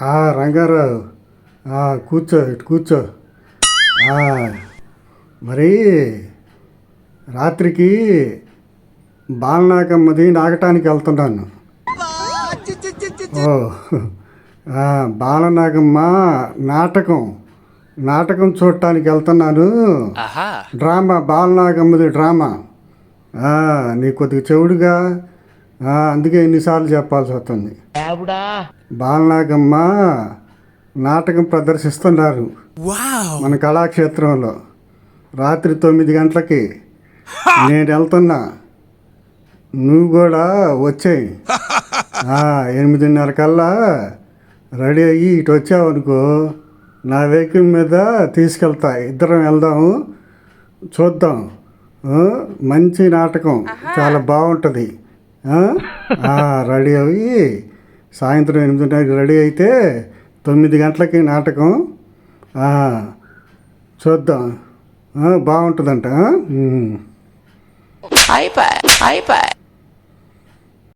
ఆ, రంగారావు. కూర్చో ఇటు కూర్చో. మరి రాత్రికి బాలనాకమ్మది నాగటానికి వెళ్తున్నాను. ఓ బాలనాగమ్మ నాటకం నాటకం చూడటానికి వెళ్తున్నాను. డ్రామా బాలనాగమ్మది డ్రామా. నీ కొద్దిగా చెవుడుగా. అందుకే ఎన్నిసార్లు చెప్పాల్సి వస్తుంది. బాలనాగమ్మ నాటకం ప్రదర్శిస్తున్నారు. మన కళాక్షేత్రంలో. రాత్రి తొమ్మిది గంటలకి నేను వెళ్తున్నా. నువ్వు కూడా వచ్చేయి. ఆ, ఎనిమిదిన్నర కల్లా రెడీ అయ్యి ఇటు వచ్చావు అనుకో. నా వెహికల్ మీద తీసుకెళ్తా. ఇద్దరం వెళ్దాము చూద్దాం. మంచి నాటకం. చాలా బాగుంటుంది. రెడీ అయ్యి సాయంత్రం ఎనిమిదిన్నరకి రెడీ అయితే తొమ్మిది గంటలకి నాటకం. చూద్దాం. బాగుంటుందంట అయిపోయి అయిపోయి